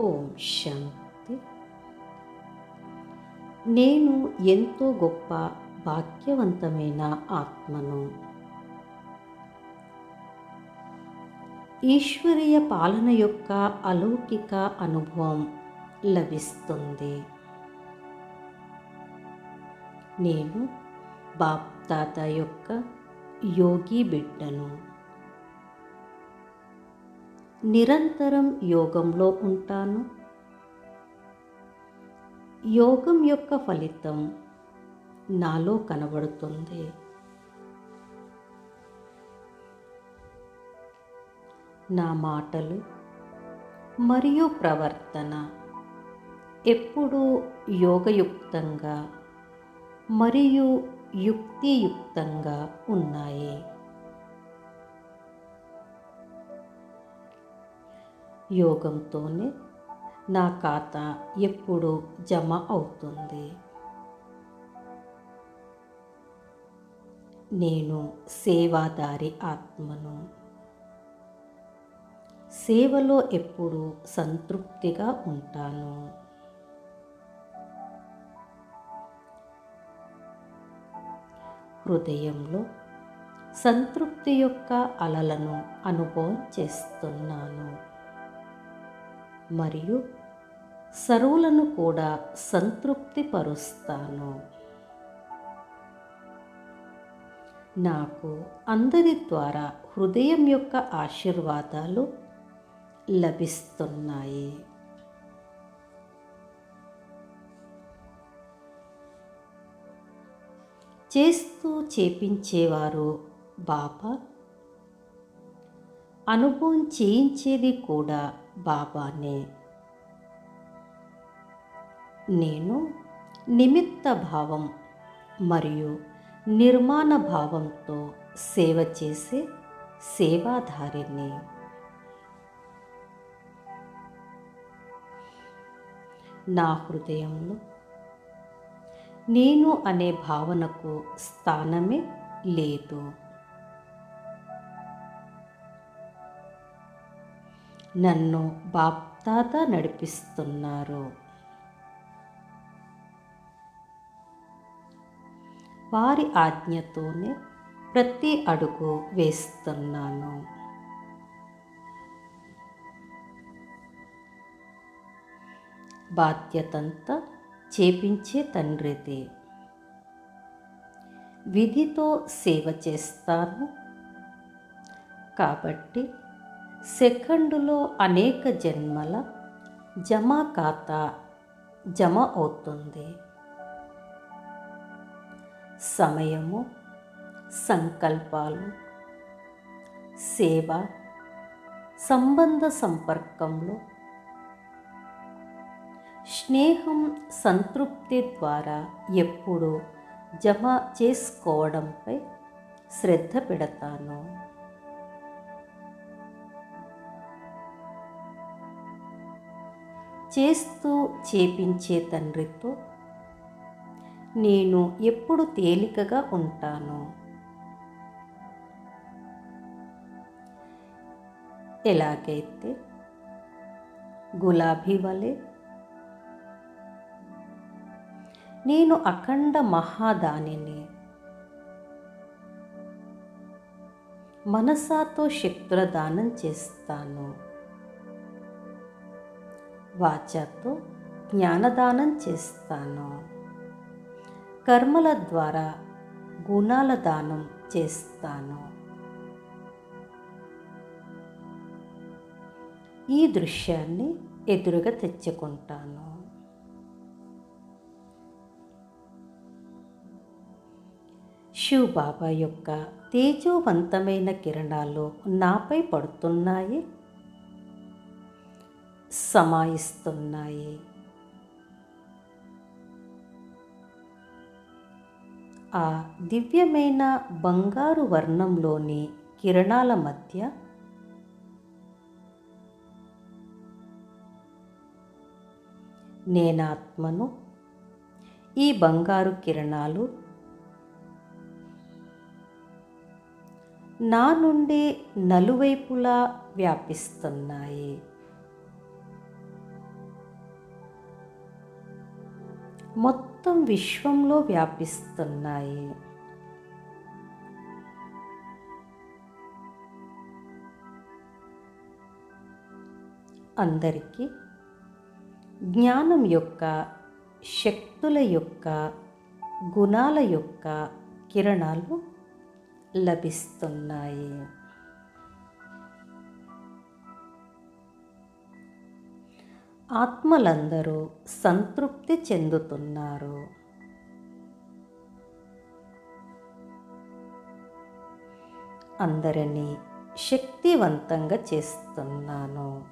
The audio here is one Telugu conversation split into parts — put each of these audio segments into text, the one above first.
ఓం శాంతి. నేను ఎంతో గొప్ప భాగ్యవంతమైన ఆత్మను. ఈశ్వరీయ పాలన యొక్క అలౌకిక అనుభవం లభిస్తుంది. నేను బాప్ తాత యొక్క యోగి బిడ్డను. నిరంతరం యోగంలో ఉంటాను. యోగం యొక్క ఫలితం నాలో కనబడుతుంది. నా మాటలు మరియు ప్రవర్తన ఎప్పుడూ యోగయుక్తంగా మరియు యుక్తియుక్తంగా ఉన్నాయి. యోగంతోనే నా ఖాతా ఎప్పుడు జమ అవుతుంది. నేను సేవాదారి ఆత్మను. సేవలో ఎప్పుడు సంతృప్తిగా ఉంటాను. హృదయంలో సంతృప్తి యొక్క అలలను అనుభవం చేస్తున్నాను. మరియు సరువులను కూడా సంతృప్తిపరుస్తాను. నాకు అందరి ద్వారా హృదయం యొక్క ఆశీర్వాదాలు లభిస్తున్నాయి. చేస్తూ చేపించేవారు బాబా అనుభవం చేయించేది కూడా బాబానే. నేను నిమిత్త భావం మరియు నిర్మాణ భావంతో సేవ చేసే సేవాధారిని. నా హృదయంలో నేను అనే భావనకు స్థానమే లేదు. నన్ను బాప్తాత నడిపిస్తున్నారు. వారి ఆజ్ఞతోనే ప్రతి అడుగు వేస్తున్నాను. బాధ్యతంతా చేపించే తండ్రిది. విధితో సేవ చేస్తాను. కాబట్టి సెకండులో అనేక జన్మల జమా ఖాతా జమ అవుతుంది. సమయము సంకల్పాలు సేవ సంబంధ సంపర్కంలో స్నేహం సంతృప్తి ద్వారా ఎప్పుడు జమ చేసుకోవడంపై శ్రద్ధ పెడతాను. చేస్తూ చేపించే తండ్రితో నేను ఎప్పుడు తేలికగా ఉంటాను. ఎలాగైతే గులాబీ వలె నేను అఖండ మహాదానిని మనసాతో శక్తుల దానం చేస్తాను. వాచాతో జ్ఞానదానం చేస్తాను. కర్మల ద్వారా గుణాల దానం చేస్తాను. ఈ దృశ్యాన్ని ఎదురుగా తెచ్చుకుంటాను. శివ్ బాబా యొక్క తేజోవంతమైన కిరణాలు నాపై పడుతున్నాయి. సమాయిస్తున్నాయి. ఆ దివ్యమైన బంగారు వర్ణంలోని కిరణాల మధ్య నేనాత్మను ఈ బంగారు కిరణాలు నా నుండి నలువైపులా వ్యాపిస్తున్నాయి. మొత్తం విశ్వంలో వ్యాపిస్తున్నాయి. అందరికీ జ్ఞానం యొక్క శక్తుల యొక్క గుణాల యొక్క కిరణాలు లభిస్తున్నాయి. ఆత్మలందరూ సంతృప్తి చెందుతున్నారు. అందరినీ శక్తివంతంగా చేస్తున్నాను.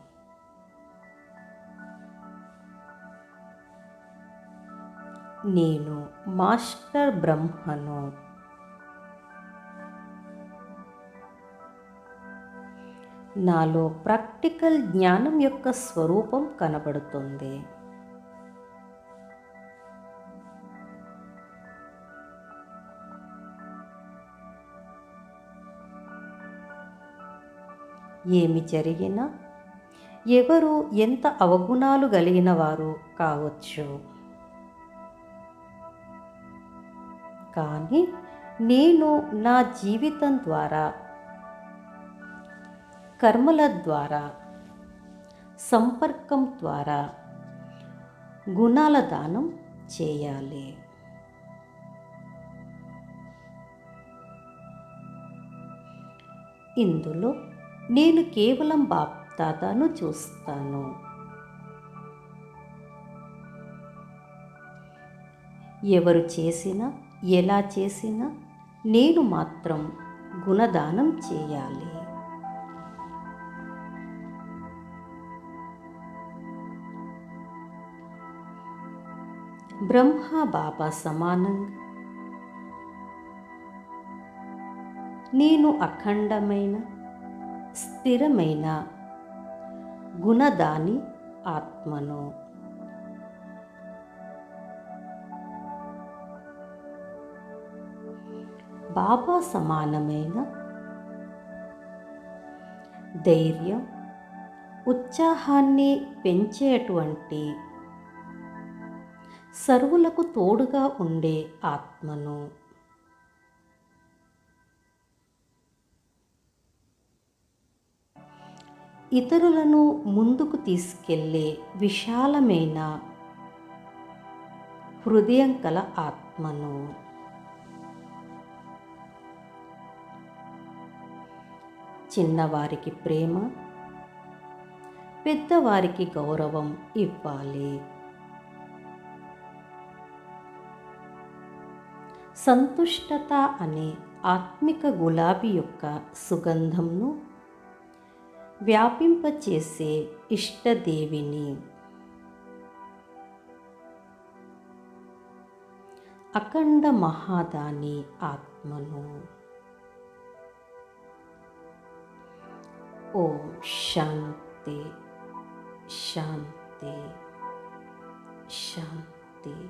నేను మాస్టర్ బ్రహ్మను. నాలో ప్రాక్టికల్ జ్ఞానం యొక్క స్వరూపం కనబడుతుంది. ఏమి జరిగినా ఎవరు ఎంత అవగుణాలు కలిగిన వారు కావచ్చు. కానీ నేను నా జీవితం ద్వారా కర్మల ద్వారా సంపర్కం ద్వారా గుణాల దానం చేయాలి. ఇందులో నేను కేవలం బాప్తాతాను చూస్తాను. ఎవరు చేసినా ఎలా చేసినా నేను మాత్రం గుణదానం చేయాలి. బ్రహ్మ బాబా సమానంగా నేను అఖండమైన స్థిరమైన గుణదాని ఆత్మను. బాబా సమానమైన ధైర్యం ఉత్సాహాన్ని పెంచేటువంటి సర్వులకు తోడుగా ఉండే ఆత్మను. ఇతరులను ముందుకు తీసుకెళ్ళే విశాలమైన హృదయం కల ఆత్మను. చిన్నవారికి ప్రేమ పెద్దవారికి గౌరవం ఇవ్వాలి. సంతుష్టత అనే ఆత్మిక గులాబీ యొక్క సుగంధంను వ్యాపింపచేసే ఇష్టదేవిని. అఖండ మహాదాని ఆత్మను. ఓం శాంతి శాంతి శాంతి.